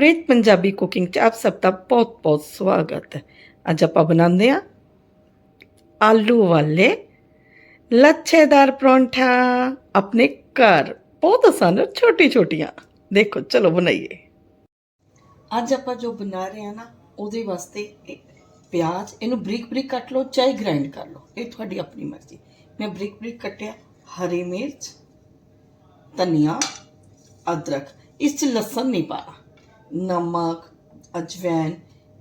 ਪ੍ਰੀਤ Punjabi cooking 'ਚ ਆਪ ਸਭ ਦਾ ਬਹੁਤ-ਬਹੁਤ ਸਵਾਗਤ ਹੈ ਅੱਜ ਆਪਾਂ ਬਣਾਉਂਦੇ ਆ ਆਲੂ ਵਾਲੇ ਲੱਛੇਦਾਰ ਪਰੌਂਠਾ ਆਪਣੇ ਘਰ ਬਹੁਤ ਆਸਾਨ ਹੈ ਛੋਟੀ ਛੋਟੀਆਂ ਦੇਖੋ ਚਲੋ ਬਣਾਈਏ ਅੱਜ ਆਪਾਂ ਜੋ ਬਣਾ ਰਹੇ ਆ ਨਾ ਉਹਦੇ ਵਾਸਤੇ ਇਹ ਪਿਆਜ਼ ਇਹਨੂੰ ਬਰੀਕ ਬਰੀਕ ਕੱਟ ਲਓ ਚਾਹੇ ਗ੍ਰਾਈਂਡ ਕਰ ਲਓ ਇਹ ਤੁਹਾਡੀ ਆਪਣੀ ਮਰਜ਼ੀ ਮੈਂ ਬਰੀਕ ਬਰੀਕ ਕੱਟਿਆ ਹਰੀ ਮਿਰਚ ਧਨੀਆ ਅਦਰਕ ਇਸ ਚ ਲਸਣ ਨਹੀਂ ਪਾਣਾ ਨਮਕ, ਅਜਵੈਨ,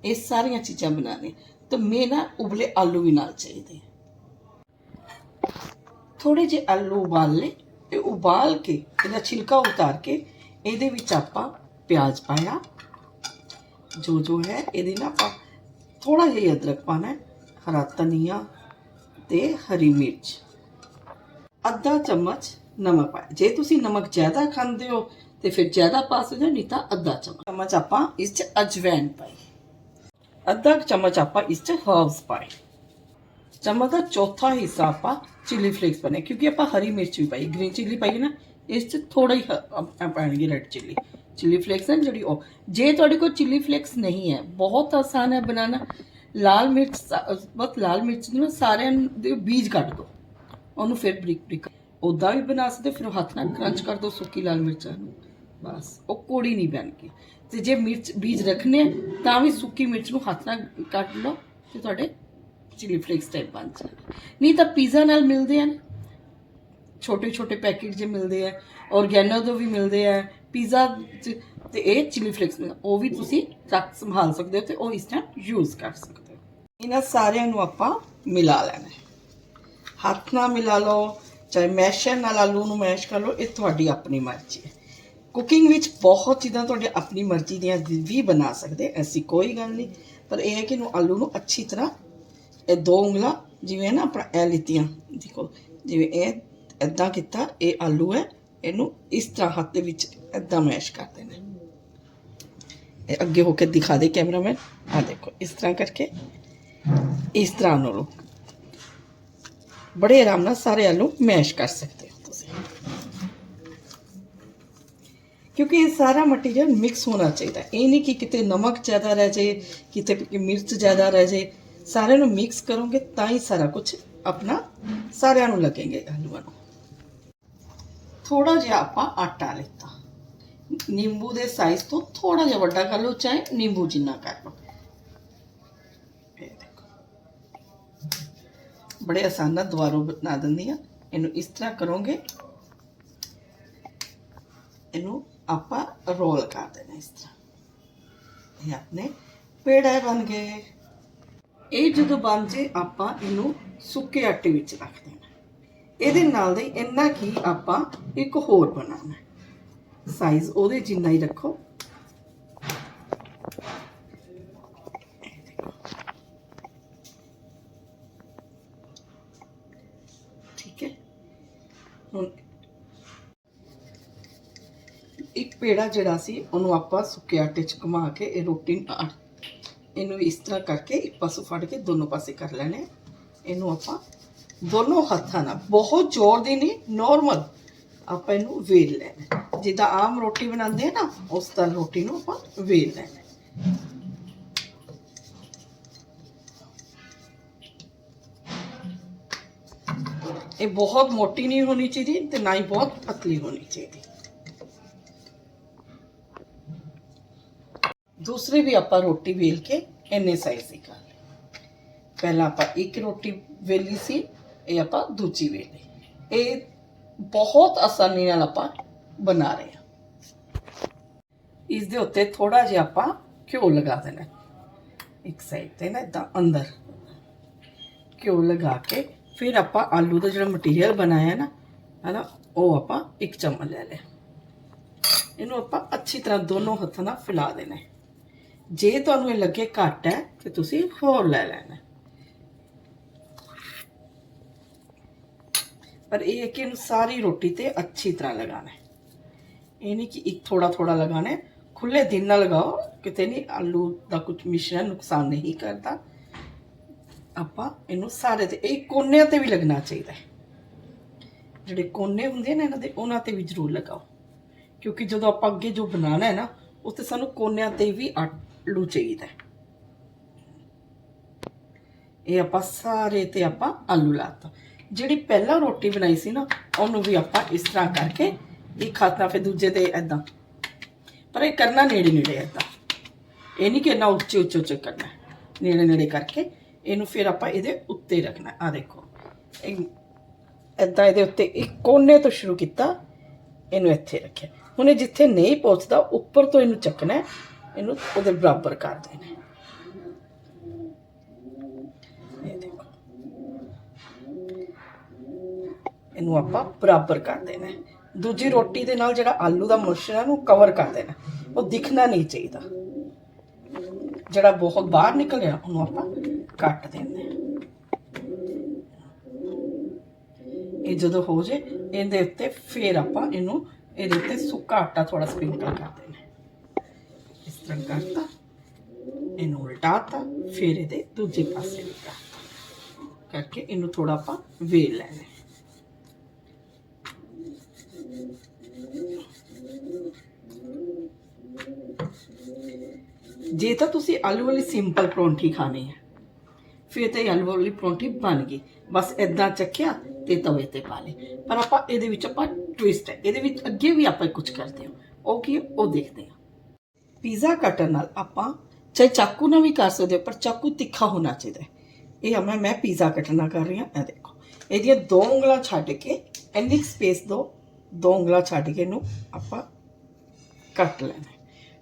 ਇਹ ਸਾਰੀਆਂ ਚੀਜ਼ਾਂ ਬਣਾਉਣੀ ਤਾਂ ਮੈਂ ਨਾ ਉਬਲੇ ਆਲੂ ਵੀ ਨਾਲ ਚਾਹੀਦੇ ਥੋੜੇ ਜਿਹੇ ਆਲੂ ਉਬਾਲ ਲੈ ਇਹ ਉਬਾਲ ਕੇ ਇਹਦਾ ਛਿਲਕਾ ਉਤਾਰ ਕੇ ਇਹਦੇ ਵਿੱਚ ਆਪਾਂ ਪਿਆਜ਼ ਪਾਇਆ। ਜੋ ਜੋ ਹੈ ਇਹਦੇ ਨਾਲ ਆਪਾਂ ਥੋੜਾ ਜਿਹਾ ਅਦਰਕ ਪਾਣਾ ਹੈ, ਹਰਾ ਧਨੀਆ ਤੇ ਹਰੀ ਮਿਰਚ। ਅੱਧਾ ਚਮਚ ਨਮਕ ਪਾਇਆ। ਜੇ ਤੁਸੀਂ ਨਮਕ ਜ਼ਿਆਦਾ ਖਾਂਦੇ ਹੋ ਤੇ ਫਿਰ ਜ਼ਿਆਦਾ ਪਾ ਸਕਦੇ ਹੋ, ਨਹੀਂ ਤਾਂ ਅੱਧਾ ਚਮਚ। ਚਮਚ ਆਪਾਂ ਇਸ 'ਚ ਅਜਵੈਨ ਪਾਈ। ਅੱਧਾ ਚਮਚ ਆਪਾਂ ਇਸ 'ਚ ਹਰਬਸ ਪਾਏ। ਚਮਚ ਦਾ ਚੌਥਾ ਹਿੱਸਾ ਆਪਾਂ ਚਿਲੀ ਫਲੇਕਸ ਪਾਣੇ ਕਿਉਂਕਿ ਆਪਾਂ ਹਰੀ ਮਿਰਚ ਵੀ ਪਾਈ ਗ੍ਰੀਨ ਚਿਲੀ ਪਾਈ ਨਾ, ਇਸ 'ਚ ਥੋੜਾ ਹੀ ਪਾਣਗੇ ਰੈਡ ਚਿਲੀ ਚਿਲੀ ਫਲੇਕਸ ਹੈ ਜਿਹੜੀ ਉਹ। ਜੇ ਤੁਹਾਡੇ ਕੋਲ ਚਿਲੀ ਫਲੇਕਸ ਨਹੀਂ ਹੈ, ਬਹੁਤ ਆਸਾਨ ਹੈ ਬਣਾਉਣਾ। ਲਾਲ ਮਿਰਚ ਸਾ- ਬਹੁਤ ਲਾਲ ਮਿਰਚ ਨੂੰ ਸਾਰਿਆਂ ਦੇ ਬੀਜ ਕੱਢ ਦਿਓ ਉਹਨੂੰ ਫਿਰ ਬਰੀਕ ਬਰੀਕ ਉਦਾਂ ਵੀ ਬਣਾ ਸਕਦੇ ਫਿਰ ਹੱਥ ਨਾਲ ਕਰੰਚ ਕਰ ਦਿਓ ਸੁੱਕੀ ਲਾਲ ਮਿਰਚਾਂ ਨੂੰ। ਬਸ, ਉਹ ਕੋੜੀ ਨਹੀਂ ਬਣ ਗਈ ਤੇ ਜੇ ਮਿਰਚ, ਬੀਜ ਰੱਖਨੇ ਤਾਂ ਵੀ ਸੁੱਕੀ ਮਿਰਚ ਨੂੰ ਹੱਥ ਨਾਲ ਕੱਟ ਲਓ ਤੇ ਤੁਹਾਡੇ ਚਿਲੀ ਫਲੇਕਸ ਟਾਈਪ ਬਣ ਜਾਣਗੇ। ਨਹੀਂ ਤਾਂ ਪੀਜ਼ਾ ਨਾਲ ਮਿਲਦੇ ਹਨ ਛੋਟੇ ਛੋਟੇ ਪੈਕੇਟ ਜੇ ਮਿਲਦੇ ਆ ਔਰਗੈਨੋ ਤੋਂ ਵੀ ਮਿਲਦੇ ਆ ਪੀਜ਼ਾ ਤੇ ਇਹ ਚਿਲੀ ਫਲੇਕਸ ਮਿਲ ਉਹ ਵੀ ਤੁਸੀਂ ਰੱਖ, ਸੰਭਾਲ ਸਕਦੇ ਹੋ ਤੇ ਉਹ ਇਸ ਟਾਈਮ ਯੂਜ਼ ਕਰ ਸਕਦੇ ਹੋ। ਇਹਨਾਂ ਸਾਰਿਆਂ ਨੂੰ ਆਪਾਂ ਮਿਲਾ ਲੈਣਾ ਹੱਥ ਨਾਲ ਮਿਲਾ ਲਓ, ਚਾਹੇ ਮੈਸ਼ਰ ਨਾਲ ਆਲੂ ਨੂੰ ਮੈਸ਼ ਕਰ ਲਓ, ਇਹ ਤੁਹਾਡੀ ਆਪਣੀ ਮਰਜ਼ੀ ਹੈ। ਕੁਕਿੰਗ ਵਿੱਚ ਬਹੁਤ ਚੀਜ਼ਾਂ ਤੁਹਾਡੇ ਆਪਣੀ ਮਰਜ਼ੀ ਦੀਆਂ ਵੀ ਬਣਾ ਸਕਦੇ, ਐਸੀ ਕੋਈ ਗੱਲ ਨਹੀਂ। ਪਰ ਇਹ ਹੈ ਕਿ ਨੂੰ ਆਲੂ ਨੂੰ ਅੱਛੀ ਤਰ੍ਹਾਂ ਇਹ ਦੋ ਉਂਗਲਾਂ, ਜਿਵੇਂ ਨਾ ਆਪਣਾ ਇਹ ਲਿੱਤੀਆਂ, ਦੇਖੋ, ਜਿਵੇਂ ਇਹ ਇਦਾਂ ਕੀਤਾ, ਇਹ ਆਲੂ ਹੈ, ਇਹਨੂੰ ਇਸ ਤਰ੍ਹਾਂ ਹੱਥ ਦੇ ਵਿੱਚ ਇਦਾਂ ਮੈਸ਼ ਕਰ ਦੇਣਾ। ਇਹ ਅੱਗੇ ਹੋ ਕੇ ਦਿਖਾ ਦੇ ਕੈਮਰਾਮੈਨ। ਆ ਦੇਖੋ, ਇਸ ਤਰ੍ਹਾਂ ਕਰਕੇ, ਇਸ ਤਰ੍ਹਾਂ ਨੂੰ ਬੜੇ ਆਰਾਮ ਨਾਲ ਸਾਰੇ ਆਲੂ ਮੈਸ਼ ਕਰ ਸਕਦੇ ਹੋ ਤੁਸੀਂ ਕਿਉਂਕਿ ਇਹ ਸਾਰਾ ਮਟੀਰੀਅਲ ਮਿਕਸ ਹੋਣਾ ਚਾਹੀਦਾ। ਇਹ ਨਹੀਂ ਕਿ ਕਿਤੇ ਨਮਕ ਜ਼ਿਆਦਾ ਰਹਿ ਜਾਏ, ਕਿਤੇ ਮਿਰਚ ਜ਼ਿਆਦਾ ਰਹਿ ਜਾਏ। ਸਾਰਿਆਂ ਨੂੰ ਮਿਕਸ ਕਰੋਗੇ ਤਾਂ ਹੀ ਸਾਰਾ ਕੁਝ ਆਪਣਾ ਸਾਰਿਆਂ ਨੂੰ ਲੱਗेंगे ਆਲੂਆਂ ਨੂੰ। ਥੋੜਾ ਜਿਹਾ ਆਪਾਂ ਆਟਾ ਲਿੱਤਾ। ਨਿੰਬੂ ਦੇ ਸਾਈਜ਼ ਤੋਂ ਥੋੜਾ ਜਿਹਾ ਵੱਡਾ ਕਰ ਲਓ, ਚਾਹੇ ਨਿੰਬੂ ਜਿੰਨਾ ਕਰ ਲਓ। ਬੜੇ ਆਸਾਨ ਨਾਲ ਦੁਬਾਰਾ ਬਣਾ ਦਿੰਦੀ ਆ ਇਹਨੂੰ ਇਸ ਤਰ੍ਹਾਂ ਕਰੋਗੇ ਇਹਨੂੰ ਆਪਾਂ ਰੋਲ ਕਰ ਦੇਣਾ ਇਸ ਤਰ੍ਹਾਂ। ਇਹ ਆਪਣੇ ਪੇੜੇ ਬਣ ਗਏ। ਇਹ ਜਦੋਂ ਬਣ ਜੇ ਆਪਾਂ ਇਹਨੂੰ ਸੁੱਕੇ ਆਟੇ ਵਿੱਚ ਰੱਖ ਦੇਣਾ। ਇਹਦੇ ਨਾਲ ਦੇ ਇੰਨਾ ਕੀ ਆਪਾਂ ਇੱਕ ਹੋਰ ਬਣਾਉਣਾ। ਸਾਈਜ਼ ਉਹਦੇ ਜਿੰਨਾ ਹੀ ਰੱਖੋ। ਪੇੜਾ ਜਿਹੜਾ ਸੀ, ਉਹਨੂੰ ਆਪਾਂ ਸੁੱਕੇ ਆਟੇ 'ਚ ਘੁਮਾ ਕੇ ਇਹ ਰੋਟੀ ਨਾਲ ਇਹਨੂੰ ਇਸ ਤਰ੍ਹਾਂ ਕਰਕੇ ਇੱਕ ਪਾਸੋਂ ਫੜ ਕੇ ਦੋਨੋਂ ਪਾਸੇ ਕਰ ਲੈਣੇ ਇਹਨੂੰ ਆਪਾਂ ਦੋਨੋਂ ਹੱਥਾਂ ਨਾਲ, ਬਹੁਤ ਜ਼ੋਰ ਦੀ ਨਹੀਂ ਨਾਰਮਲ ਆਪਾਂ ਇਹਨੂੰ ਵੇਲ ਲੈਣਾ ਜਿੱਦਾਂ ਆਮ ਰੋਟੀ ਬਣਾਉਂਦੇ ਆ ਨਾ, ਉਸ ਤਰ੍ਹਾਂ ਰੋਟੀ ਨੂੰ ਆਪਾਂ ਵੇਲ ਲੈਣਾ ਇਹ ਬਹੁਤ ਮੋਟੀ ਨਹੀਂ ਹੋਣੀ ਚਾਹੀਦੀ ਤੇ ਨਾ ਹੀ ਬਹੁਤ ਪਤਲੀ ਹੋਣੀ ਚਾਹੀਦੀ। ਦੂਸਰੀ ਵੀ ਆਪਾਂ ਰੋਟੀ ਵੇਲ ਕੇ ਇੰਨੇ ਸਾਈਜ਼ ਦੀ ਕਰ ਲਈ ਪਹਿਲਾਂ ਆਪਾਂ ਇੱਕ ਰੋਟੀ ਵੇਲੀ ਸੀ ਇਹ ਆਪਾਂ ਦੂਜੀ ਵੇਲੀ ਇਹ ਬਹੁਤ ਆਸਾਨੀ ਨਾਲ ਆਪਾਂ ਬਣਾ ਰਹੇ ਹਾਂ ਇਸ ਦੇ ਉੱਤੇ ਥੋੜਾ ਜਿਹਾ ਆਪਾਂ ਘਿਓ ਲਗਾ ਦੇਣਾ ਇੱਕ ਸਾਈਡ ਤੇ ਨਾ ਇਦਾਂ ਅੰਦਰ ਘਿਓ ਲਗਾ ਕੇ ਫਿਰ ਆਪਾਂ ਆਲੂ ਦਾ ਜਿਹੜਾ ਮਟੀਰੀਅਲ ਬਣਾਇਆ ਨਾ ਹਨਾ ਉਹ ਆਪਾਂ ਇੱਕ ਚਮਚ ਲੈ ਲਿਆ ਇਹਨੂੰ ਆਪਾਂ ਅੱਛੀ ਤਰ੍ਹਾਂ ਦੋਨੋਂ ਹੱਥਾਂ ਨਾਲ ਫੈਲਾ ਦੇਣਾ ਹੈ ਜੇ ਤੁਹਾਨੂੰ ਇਹ ਲੱਗੇ ਘੱਟ ਹੈ, ਤੇ ਤੁਸੀਂ ਹੋਰ ਲੈ ਲੈਣਾ ਪਰ ਇਹ ਹੈ ਕਿ ਇਹਨੂੰ ਸਾਰੀ ਰੋਟੀ ਤੇ ਅੱਛੀ ਤਰ੍ਹਾਂ ਲਗਾਣਾ ਹੈ। ਇਹ ਨਹੀਂ ਕਿ ਇੱਕ ਥੋੜਾ ਥੋੜਾ ਲਗਾਣਾ ਹੈ। ਖੁੱਲੇ ਦਿਨ ਨਾਲ ਲਗਾਓ, ਕਿਤੇ ਨਹੀਂ ਆਲੂ ਦਾ ਕੁਝ ਮਿਸ਼ਰਣ ਨੁਕਸਾਨ ਨਹੀਂ ਕਰਦਾ। ਆਪਾਂ ਇਹਨੂੰ ਸਾਰੇ ਤੇ, ਇਹ ਕੋਨਿਆਂ ਤੇ ਵੀ ਲੱਗਣਾ ਚਾਹੀਦਾ ਹੈ। ਜਿਹੜੇ ਕੋਨੇ ਹੁੰਦੇ ਨੇ ਇਹਨਾਂ ਦੇ, ਉਹਨਾਂ ਤੇ ਵੀ ਜ਼ਰੂਰ ਲਗਾਓ। ਕਿਉਂਕਿ ਜਦੋਂ ਆਪਾਂ ਅੱਗੇ ਜੋ ਬਣਾਉਣਾ ਹੈ ਨਾ ਉੱਤੇ ਸਾਨੂੰ ਕੋਨਿਆਂ ਤੇ ਵੀ ਆਲੂ ਚਾਹੀਦਾ ਇਹ ਆਪਾਂ ਸਾਰੇ ਤੇ ਆਪਾਂ ਆਲੂ ਲਾਤਾ। ਜਿਹੜੀ ਪਹਿਲਾਂ ਰੋਟੀ ਬਣਾਈ ਸੀ ਨਾ, ਉਹਨੂੰ ਵੀ ਆਪਾਂ ਇਸ ਤਰ੍ਹਾਂ ਕਰਕੇ ਇੱਕ ਹੱਥ ਫਿਰ ਦੂਜੇ ਤੇ ਐਦਾਂ ਪਰ ਇਹ ਕਰਨਾ ਨੇੜੇ ਨੇੜੇ ਐਦਾਂ ਇਹ ਨਹੀਂ ਕਿ ਨਾ ਉੱਚੇ ਉੱਚੇ ਉੱਚੇ ਕਰਨਾ ਨੇੜੇ ਨੇੜੇ ਕਰਕੇ ਇਹਨੂੰ ਫਿਰ ਆਪਾਂ ਇਹਦੇ ਉੱਤੇ ਰੱਖਣਾ ਆ ਦੇਖੋ। ਇਹ ਐਦਾਂ ਇਹਦੇ ਉੱਤੇ ਇੱਕ ਕੋਨੇ ਤੋਂ ਸ਼ੁਰੂ ਕੀਤਾ, ਇਹਨੂੰ ਇੱਥੇ ਰੱਖਿਆ। ਹੁਣ ਇਹ ਜਿੱਥੇ ਨਹੀਂ ਪਹੁੰਚਦਾ, ਉੱਪਰ ਤੋਂ ਇਹਨੂੰ ਚੱਕਣਾ ਇਹਨੂੰ ਉਹਦੇ ਬਰਾਬਰ ਕਰ ਦੇਣਾ ਇਹਨੂੰ ਆਪਾਂ ਬਰਾਬਰ ਕਰ ਦੇਣਾ ਦੂਜੀ ਰੋਟੀ ਦੇ ਨਾਲ ਜਿਹੜਾ ਆਲੂ ਦਾ ਮਿਸ਼ਰਣ ਹੈ ਉਹਨੂੰ ਕਵਰ ਕਰ ਦੇਣਾ ਉਹ ਦਿਖਣਾ ਨਹੀਂ ਚਾਹੀਦਾ। ਜਿਹੜਾ ਬਹੁਤ ਬਾਹਰ ਨਿਕਲਿਆ ਉਹਨੂੰ ਆਪਾਂ ਕੱਟ ਦਿੰਦੇ ਇਹ ਜਦੋਂ ਹੋ ਜੇ, ਇਹਦੇ ਉੱਤੇ ਫੇਰ ਆਪਾਂ ਇਹਨੂੰ, ਇਹਦੇ ਉੱਤੇ ਸੁੱਕਾ ਆਟਾ ਥੋੜਾ ਸਪ੍ਰਿੰਕਲ ਕਰਦੇ ਇਸ ਕਰਤਾ। ਇਹਨੂੰ ਉਲਟਾਤਾ, ਫਿਰ ਇਹਦੇ ਦੂਜੇ ਪਾਸੇ ਵੀ ਕਰਤਾ। ਕਰਕੇ ਇਹਨੂੰ ਥੋੜਾ ਆਪਾਂ ਵੇਲ ਲੈਣਾ ਹੈ। ਜੇ ਤਾਂ ਤੁਸੀਂ ਆਲੂ ਵਾਲੀ ਸਿੰਪਲ ਪਰੌਂਠੀ ਖਾਣੀ ਹੈ, ਫਿਰ ਤੇ ਆਲੂ ਵਾਲੀ ਪਰੌਂਠੀ ਬਣ ਗਈ। ਬਸ ਇਦਾਂ ਚੱਕਿਆ ਤੇ ਤਵੇ ਤੇ ਪਾ ਲਈ ਪਰ ਆਪਾਂ ਇਹਦੇ ਵਿੱਚ ਆਪਾਂ ਟਵਿਸਟ ਹੈ। ਇਹਦੇ ਵਿੱਚ ਅੱਗੇ ਵੀ ਆਪਾਂ ਕੁਝ ਕਰਦੇ ਹਾਂ। ਉਹ ਕੀ ਉਹ ਦੇਖਦੇ ਹਾਂ। ਪੀਜ਼ਾ ਕਟਰ ਨਾਲ ਆਪਾਂ ਚਾਹੇ ਚਾਕੂ ਨਾਲ ਵੀ ਕਰ ਸਕਦੇ ਹੋ ਪਰ ਚਾਕੂ ਤਿੱਖਾ ਹੋਣਾ ਚਾਹੀਦਾ ਇਹ ਮੈਂ ਮੈਂ ਪੀਜ਼ਾ ਕਟਰ ਨਾਲ ਕਰ ਰਹੀ ਹਾਂ। ਇਹ ਦੇਖੋ, ਇਹਦੀਆਂ ਦੋ ਉਂਗਲਾਂ ਛੱਡ ਕੇ, ਇੰਨੀ ਸਪੇਸ ਦੋ ਦੋ ਉਂਗਲਾਂ ਛੱਡ ਕੇ ਇਹਨੂੰ ਆਪਾਂ ਕੱਟ ਲੈਣਾ ਹੈ।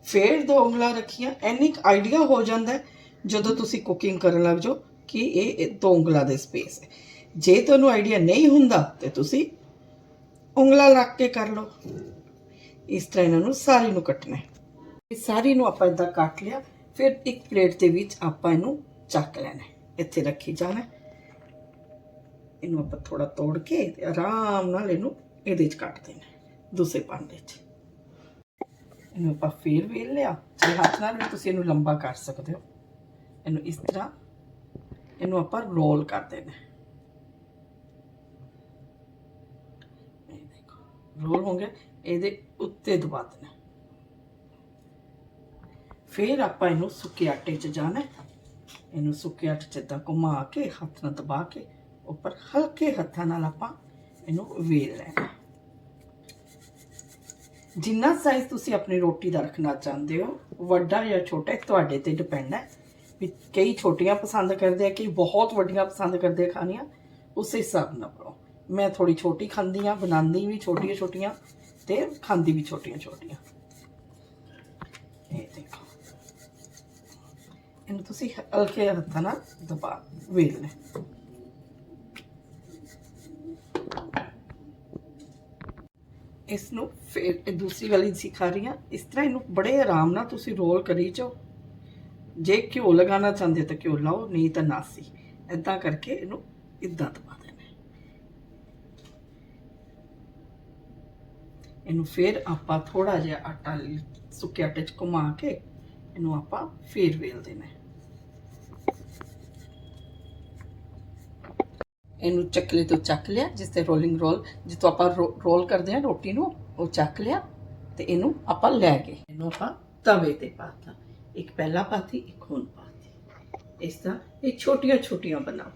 ਫਿਰ ਦੋ ਉਂਗਲਾਂ ਰੱਖੀਆਂ, ਇੰਨੀ ਆਈਡੀਆ ਹੋ ਜਾਂਦਾ ਜਦੋਂ ਤੁਸੀਂ ਕੁਕਿੰਗ ਕਰਨ ਲੱਗ ਜਾਓ, ਕਿ ਇਹ ਦੋ ਉਂਗਲਾਂ ਦੇ ਸਪੇਸ ਹੈ। ਜੇ ਤੁਹਾਨੂੰ ਆਈਡੀਆ ਨਹੀਂ ਹੁੰਦਾ, ਤੇ ਤੁਸੀਂ ਉਂਗਲਾਂ ਰੱਖ ਕੇ ਕਰ ਲਓ। ਇਸ ਤਰ੍ਹਾਂ ਇਹਨਾਂ ਨੂੰ ਸਾਰੀ ਨੂੰ ਕੱਟਣਾ ਹੈ। ਸਾਰੀ ਨੂੰ ਆਪਾਂ ਇਦਾਂ ਕੱਟ ਲਿਆ ਫਿਰ ਇੱਕ ਪਲੇਟ ਦੇ ਵਿੱਚ ਆਪਾਂ ਇਹਨੂੰ ਚੱਕ ਲੈਣਾ ਇੱਥੇ ਰੱਖੀ ਜਾਣਾ ਇਹਨੂੰ ਆਪਾਂ ਥੋੜਾ ਤੋੜ ਕੇ ਆਰਾਮ ਨਾਲ ਇਹਨੂੰ ਇਹਦੇ 'ਚ ਕੱਟ ਦੇਣਾ ਹੈ, ਦੂਸਰੇ ਭਾਂਡੇ 'ਚ। ਇਹਨੂੰ ਆਪਾਂ ਫੇਰ ਵੇਲ ਲਿਆ। ਜੇ ਹੱਥ ਨਾਲ ਵੀ ਤੁਸੀਂ ਇਹਨੂੰ ਲੰਬਾ ਕਰ ਸਕਦੇ ਹੋ ਇਹਨੂੰ ਇਸ ਤਰ੍ਹਾਂ ਇਹਨੂੰ ਆਪਾਂ ਰੋਲ ਕਰ ਦੇਣਾ ਇਹ ਦੇਖੋ ਰੋਲ ਹੋ ਗਿਆ। ਇਹਦੇ ਉੱਤੇ ਦਬਾ ਦੇਣਾ ਫਿਰ ਆਪਾਂ ਇਹਨੂੰ ਸੁੱਕੇ ਆਟੇ 'ਚ ਜਾਣਾ ਇਹਨੂੰ ਸੁੱਕੇ ਆਟੇ 'ਚ ਏਦਾਂ ਘੁਮਾ ਕੇ, ਹੱਥ ਨਾਲ ਦਬਾ ਕੇ, ਉੱਪਰ ਹਲਕੇ ਹੱਥਾਂ ਨਾਲ ਆਪਾਂ ਇਹਨੂੰ ਵੇਲ ਲੈਣਾ ਜਿੰਨਾ ਸਾਈਜ਼ ਤੁਸੀਂ ਆਪਣੀ ਰੋਟੀ ਦਾ ਰੱਖਣਾ ਚਾਹੁੰਦੇ ਹੋ, ਵੱਡਾ ਜਾਂ ਛੋਟਾ ਤੁਹਾਡੇ ਤੇ ਡਿਪੈਂਡ ਹੈ। ਵੀ ਕਈ ਛੋਟੀਆਂ ਪਸੰਦ ਕਰਦੇ ਆ, ਕਈ ਬਹੁਤ ਵੱਡੀਆਂ ਪਸੰਦ ਕਰਦੇ ਆ ਖਾਣੀਆਂ, ਉਸੇ ਹਿਸਾਬ ਨਾਲ ਬਣਾਓ। ਮੈਂ ਥੋੜੀ ਛੋਟੀ ਖਾਂਦੀ ਆ ਬਣਾਉਂਦੀ ਵੀ ਛੋਟੀਆਂ ਛੋਟੀਆਂ ਤੇ ਖਾਂਦੀ ਵੀ ਛੋਟੀਆਂ ਛੋਟੀਆਂ ਇਹ ਦੇਖੋ ਇਹਨੂੰ ਤੁਸੀਂ ਹਲਕੇ ਹੱਥਾਂ ਨਾਲ ਦਬਾ ਵੇਲ ਇਸ ਨੂੰ ਫਿਰ ਦੂਸਰੀ ਵਾਲੀ ਸਿਖਾ ਰਹੀ ਹਾਂ। ਇਸ ਤਰ੍ਹਾਂ ਇਹਨੂੰ ਬੜੇ ਆਰਾਮ ਨਾਲ ਤੁਸੀਂ ਰੋਲ ਕਰੀ ਜਾਓ। ਜੇ ਘਿਓ ਲਗਾਉਣਾ ਚਾਹੁੰਦੇ ਤਾਂ ਘਿਓ ਲਾਓ, ਨਹੀਂ ਤਾਂ ਨਾਸੀ ਇਦਾਂ ਕਰਕੇ ਇਹਨੂੰ ਇਦਾਂ ਦਬਾ ਦੇਣਾ ਇਹਨੂੰ ਫਿਰ ਆਪਾਂ ਥੋੜਾ ਜਿਹਾ ਆਟਾ ਸੁੱਕੇ ਆਟੇ 'ਚ ਘੁਮਾ ਕੇ ਇਹਨੂੰ ਆਪਾਂ ਫੇਰ ਵੇਲ ਦੇਣਾ ਇਹਨੂੰ ਚੱਕਲੇ ਤੋਂ ਚੱਕ ਲਿਆ, ਜਿਸ ਤੇ ਰੋਲਿੰਗ ਰੋਲ ਜਿੱਥੋਂ ਆਪਾਂ ਰੋਲ ਕਰਦੇ ਹਾਂ ਰੋਟੀ ਨੂੰ, ਉਹ ਚੱਕ ਲਿਆ ਤੇ ਇਹਨੂੰ ਆਪਾਂ ਲੈ ਗਏ। ਇਹਨੂੰ ਆਪਾਂ ਤਵੇ ਤੇ ਪਾਤਾ। ਇੱਕ ਪਹਿਲਾ ਪਾਤੀ, ਇੱਕ ਹੁਣ ਪਾਤੀ। ਇਸ ਤਰ੍ਹਾਂ ਇਹ ਛੋਟੀਆਂ ਛੋਟੀਆਂ ਬਣਾਓ।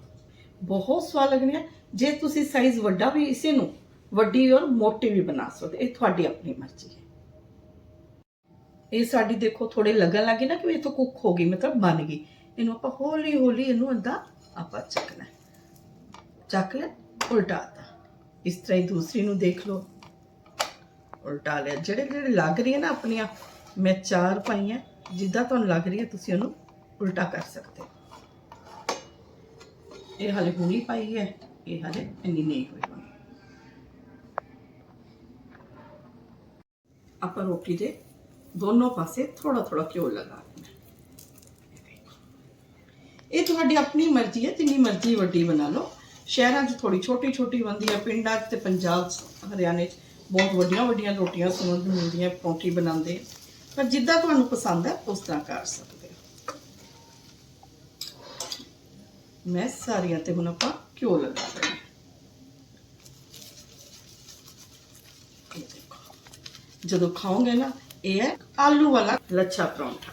ਬਹੁਤ ਸਵਾਦ ਲੱਗਣੀਆਂ। ਜੇ ਤੁਸੀਂ ਸਾਈਜ਼ ਵੱਡਾ ਵੀ ਇਸੇ ਨੂੰ, ਵੱਡੀ ਔਰ ਮੋਟੀ ਵੀ ਬਣਾ ਸਕਦੇ ਇਹ ਤੁਹਾਡੀ ਆਪਣੀ ਮਰਜ਼ੀ ਹੈ। ਇਹ ਸਾਡੀ ਦੇਖੋ ਥੋੜੇ ਲੱਗਣ ਲੱਗੇ ਨਾ ਕਿ ਇਹ ਤਾਂ ਕੁੱਕ ਹੋ ਗਈ, ਮਤਲਬ ਬਣ ਗਈ। ਇਹਨੂੰ ਆਪਾਂ ਹੌਲੀ ਹੌਲੀ ਇਹਨੂੰ ਅੰਦਾ ਆਪਾਂ ਚੱਕਣਾ ਚੱਕ ਲਿਆ ਉਲਟਾਤਾ ਇਸ ਤਰ੍ਹਾਂ ਹੀ ਦੂਸਰੀ ਨੂੰ ਦੇਖ ਲਓ। ਉਲਟਾ ਲਿਆ। ਜਿਹੜੇ ਜਿਹੜੇ ਲੱਗ ਰਹੀ ਹੈ ਨਾ ਆਪਣੀਆਂ, ਮੈਂ ਚਾਰ ਪਾਈਆਂ, ਜਿੱਦਾਂ ਤੁਹਾਨੂੰ ਲੱਗ ਰਹੀ ਹੈ ਤੁਸੀਂ ਉਹਨੂੰ ਉਲਟਾ ਕਰ ਸਕਦੇ ਹੋ। ਇਹ ਹਾਲੇ ਹੁਣੀ ਪਾਈ ਹੈ, ਇਹ ਹਾਲੇ ਇੰਨੀ ਨਹੀਂ ਹੋਈ ਹੋਣੀ। ਆਪਾਂ ਰੋਟੀ ਦੇ ਦੋਨੋਂ ਪਾਸੇ ਥੋੜਾ ਥੋੜਾ ਘਿਓ ਲਗਾ ਦੇਣਾ ਇਹ ਤੁਹਾਡੀ ਆਪਣੀ ਮਰਜ਼ੀ ਹੈ, ਜਿੰਨੀ ਮਰਜ਼ੀ ਵੱਡੀ ਬਣਾ ਲਓ। ਸ਼ਹਿਰਾਂ 'ਚ ਥੋੜੀ ਛੋਟੀ ਛੋਟੀ ਬਣਦੀ ਹੈ ਪਿੰਡਾਂ 'ਚ ਤੇ ਪੰਜਾਬ 'ਚ, ਹਰਿਆਣੇ 'ਚ ਬਹੁਤ ਵੱਡੀਆਂ ਵੱਡੀਆਂ ਰੋਟੀਆਂ ਸੁਣਨ ਨੂੰ ਮਿਲਦੀਆਂ ਪਰੌਂਠੀ ਬਣਾਉਂਦੇ। ਪਰ ਜਿੱਦਾਂ ਤੁਹਾਨੂੰ ਪਸੰਦ ਹੈ, ਉਸ ਤਰ੍ਹਾਂ ਕਰ ਸਕਦੇ ਹੋ। ਮੈਂ ਸਾਰੀਆਂ ਤੇ ਹੁਣ ਆਪਾਂ ਘਿਓ ਲਗਾ ਦੇਣਾ ਜਦੋਂ ਖਾਓਗੇ ਨਾ ਇਹ ਹੈ ਆਲੂ ਵਾਲਾ ਲੱਛਾ ਪਰੌਂਠਾ।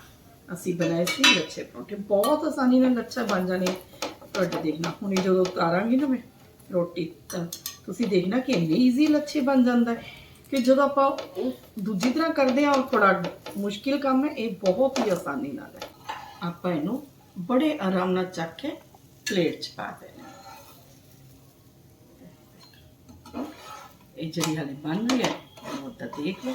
ਅਸੀਂ ਬਣਾਏ ਸੀ ਲੱਛੇ ਪਰੌਂਠੇ। ਬਹੁਤ ਆਸਾਨੀ ਨਾਲ ਲੱਛਾ ਬਣ ਜਾਣੇ ਤੁਹਾਡੇ ਦੇਖਣਾ। ਹੁਣ ਇਹ ਜਦੋਂ ਉਤਾਰਾਂਗੀ ਨਾ ਮੈਂ ਰੋਟੀ, ਤਾਂ ਤੁਸੀਂ ਦੇਖਣਾ ਕਿ ਇੰਨੇ ਈਜ਼ੀ ਲੱਛੇ ਬਣ ਜਾਂਦਾ ਹੈ ਕਿ ਜਦੋਂ ਆਪਾਂ ਉਹ ਦੂਜੀ ਤਰ੍ਹਾਂ ਕਰਦੇ ਹਾਂ, ਉਹ ਥੋੜਾ ਮੁਸ਼ਕਿਲ ਕੰਮ ਹੈ। ਇਹ ਬਹੁਤ ਹੀ ਆਸਾਨੀ ਨਾਲ ਹੈ। ਆਪਾਂ ਇਹਨੂੰ ਬੜੇ ਆਰਾਮ ਨਾਲ ਚੱਕ ਕੇ ਪਲੇਟ 'ਚ ਪਾ ਦੇਣਾ ਇਹ ਜਿਹੜੀ ਹਾਲੇ ਬਣ ਰਹੀ ਹੈ ਉਹ ਤਾਂ ਦੇਖ ਲਓ।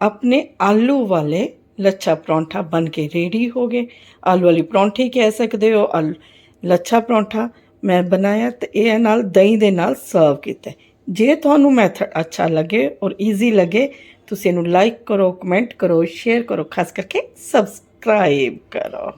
अपने आलू वाले ਲੱਛਾ ਪਰੌਂਠਾ ਬਣ ਕੇ ਰੈਡੀ ਹੋ ਗਏ ਆਲੂ ਵਾਲੀ ਪਰੌਂਠੀ ਕਹਿ ਸਕਦੇ ਹੋ ਆਲੂ ਲੱਛਾ ਪਰੌਂਠਾ ਮੈਂ ਬਣਾਇਆ ਤੇ ਇਹ ਨਾਲ ਦਹੀਂ ਦੇ ਨਾਲ ਸਰਵ ਕੀਤਾ ਜੇ ਤੁਹਾਨੂੰ ਮੈਥਡ ਅੱਛਾ ਲੱਗੇ ਔਰ ਈਜ਼ੀ ਲੱਗੇ ਤੁਸੀਂ ਇਹਨੂੰ ਲਾਈਕ ਕਰੋ ਕਮੈਂਟ ਕਰੋ ਸ਼ੇਅਰ ਕਰੋ ਖਾਸ ਕਰਕੇ ਸਬਸਕ੍ਰਾਈਬ ਕਰੋ